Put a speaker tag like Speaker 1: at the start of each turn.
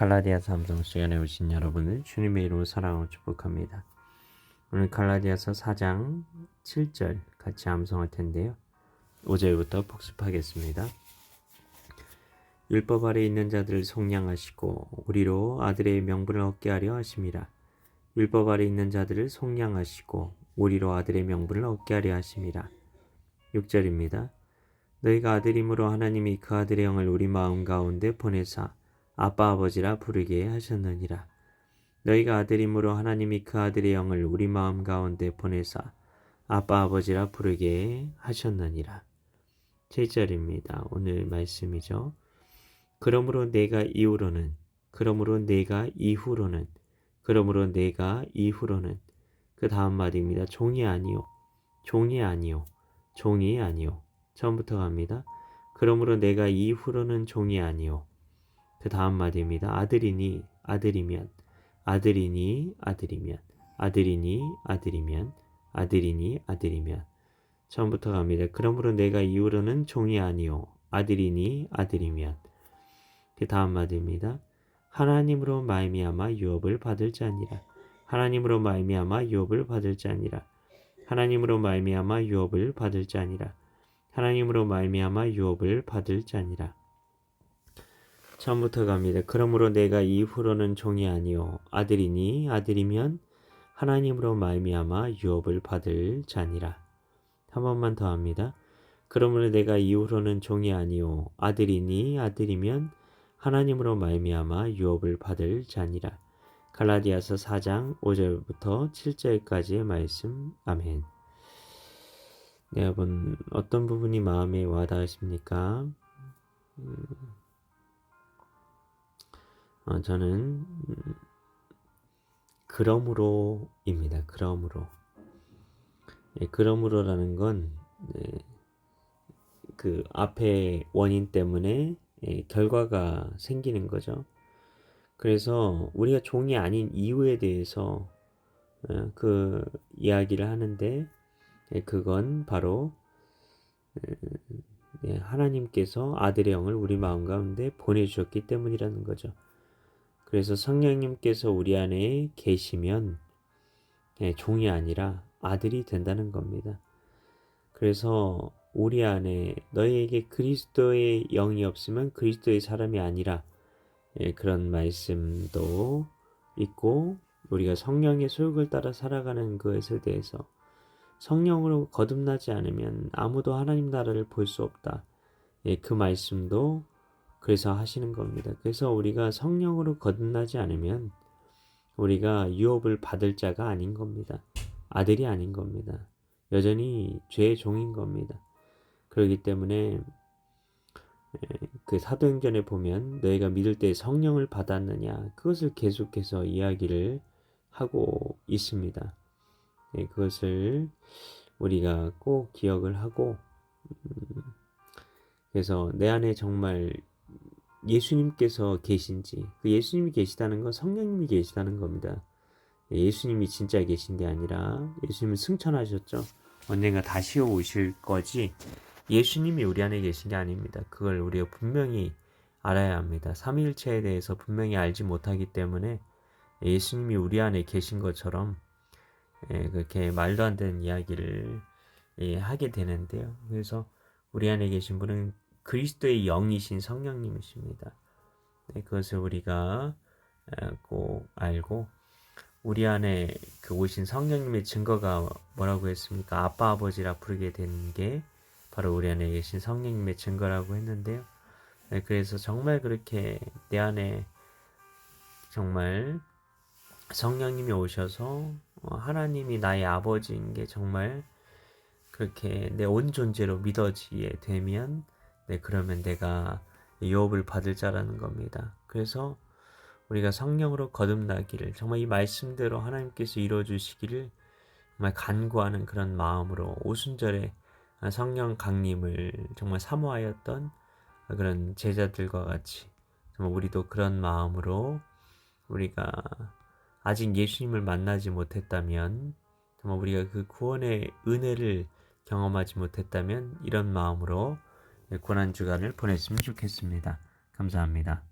Speaker 1: 갈라디아 삼성 시간에 오신 여러분을 주님의 이름으로 사랑하고 축복합니다. 오늘 갈라디아서 4장 7절 같이 암송할 텐데요. 5절부터 복습하겠습니다. 율법 아래 있는 자들을 속량하시고 우리로 아들의 명분을 얻게 하려 하심이라. 율법 아래 있는 자들을 속량하시고 우리로 아들의 명분을 얻게 하려 하심이라. 6절입니다. 너희가 아들임으로 하나님이 그 아들의 영을 우리 마음 가운데 보내사 아빠 아버지라 부르게 하셨느니라. 너희가 아들임으로 하나님이 그 아들의 영을 우리 마음 가운데 보내사 아빠 아버지라 부르게 하셨느니라. 7절입니다. 오늘 말씀이죠. 그러므로 내가 이후로는 그러므로 내가 이후로는 그러므로 내가 이후로는 그 다음 마디입니다. 종이 아니요. 종이 아니요. 종이 아니요. 처음부터 갑니다. 그러므로 내가 이후로는 종이 아니요. 그 다음 마디입니다. 아들이니 아들이면 아들이니 아들이면 아들이니 아들이면 아들이니 아들이면 처음부터 갑니다. 그러므로 내가 이후로는 종이 아니요 아들이니 아들이면 그 다음 마디입니다. 하나님으로 말미암아 유업을 받을 자니라. 하나님으로 말미암아 유업을 받을 자니라. 하나님으로 말미암아 유업을 받을 자니라. 하나님으로 말미암아 유업을 받을 자니라. 처음부터 갑니다. 그러므로 내가 이후로는 종이 아니요 아들이니 아들이면 하나님으로 말미암아 유업을 받을 자니라. 한 번만 더 합니다. 그러므로 내가 이후로는 종이 아니요 아들이니 아들이면 하나님으로 말미암아 유업을 받을 자니라. 갈라디아서 4장 5절부터 7절까지의 말씀. 아멘. 네, 여러분 어떤 부분이 마음에 와닿으십니까? 음, 어, 저는 음, 그러므로입니다. 그러므로. 예, 그러므로라는 건, 네, 그 앞에 원인 때문에 예, 결과가 생기는 거죠. 그래서 우리가 종이 아닌 이유에 대해서 어, 그 이야기를 하는데 예, 그건 바로 예, 하나님께서 아들의 영을 우리 마음 가운데 보내주셨기 때문이라는 거죠. 그래서 성령님께서 우리 안에 계시면 예, 종이 아니라 아들이 된다는 겁니다. 그래서 우리 안에 너희에게 그리스도의 영이 없으면 그리스도의 사람이 아니라 예, 그런 말씀도 있고 우리가 성령의 소욕을 따라 살아가는 것에 대해서 성령으로 거듭나지 않으면 아무도 하나님 나라를 볼 수 없다. 예, 그 말씀도 그래서 하시는 겁니다. 그래서 우리가 성령으로 거듭나지 않으면 우리가 유업을 받을 자가 아닌 겁니다. 아들이 아닌 겁니다. 여전히 죄의 종인 겁니다. 그렇기 때문에 그 사도행전에 보면 너희가 믿을 때 성령을 받았느냐 그것을 계속해서 이야기를 하고 있습니다. 네, 그것을 우리가 꼭 기억을 하고 음, 그래서 내 안에 정말 예수님께서 계신지 그 예수님이 계시다는 건 성령님이 계시다는 겁니다. 예수님이 진짜 계신 게 아니라 예수님은 승천하셨죠. 언젠가 다시 오실 거지 예수님이 우리 안에 계신 게 아닙니다. 그걸 우리가 분명히 알아야 합니다. 삼위일체에 대해서 분명히 알지 못하기 때문에 예수님이 우리 안에 계신 것처럼 예, 그렇게 말도 안 되는 이야기를 예, 하게 되는데요. 그래서 우리 안에 계신 분은 그리스도의 영이신 성령님이십니다. 네, 그것을 우리가 꼭 알고 우리 안에 그 오신 성령님의 증거가 뭐라고 했습니까? 아빠 아버지라 부르게 된 게 바로 우리 안에 계신 성령님의 증거라고 했는데요. 네, 그래서 정말 그렇게 내 안에 정말 성령님이 오셔서 어, 하나님이 나의 아버지인 게 정말 그렇게 내 온 존재로 믿어지게 되면 네, 그러면 내가 유업을 받을 자라는 겁니다. 그래서 우리가 성령으로 거듭나기를 정말 이 말씀대로 하나님께서 이루어 주시기를 정말 간구하는 그런 마음으로 오순절에 성령 강림을 정말 사모하였던 그런 제자들과 같이 정말 우리도 그런 마음으로 우리가 아직 예수님을 만나지 못했다면 정말 우리가 그 구원의 은혜를 경험하지 못했다면 이런 마음으로 고난 주간을 보냈으면 좋겠습니다. 감사합니다.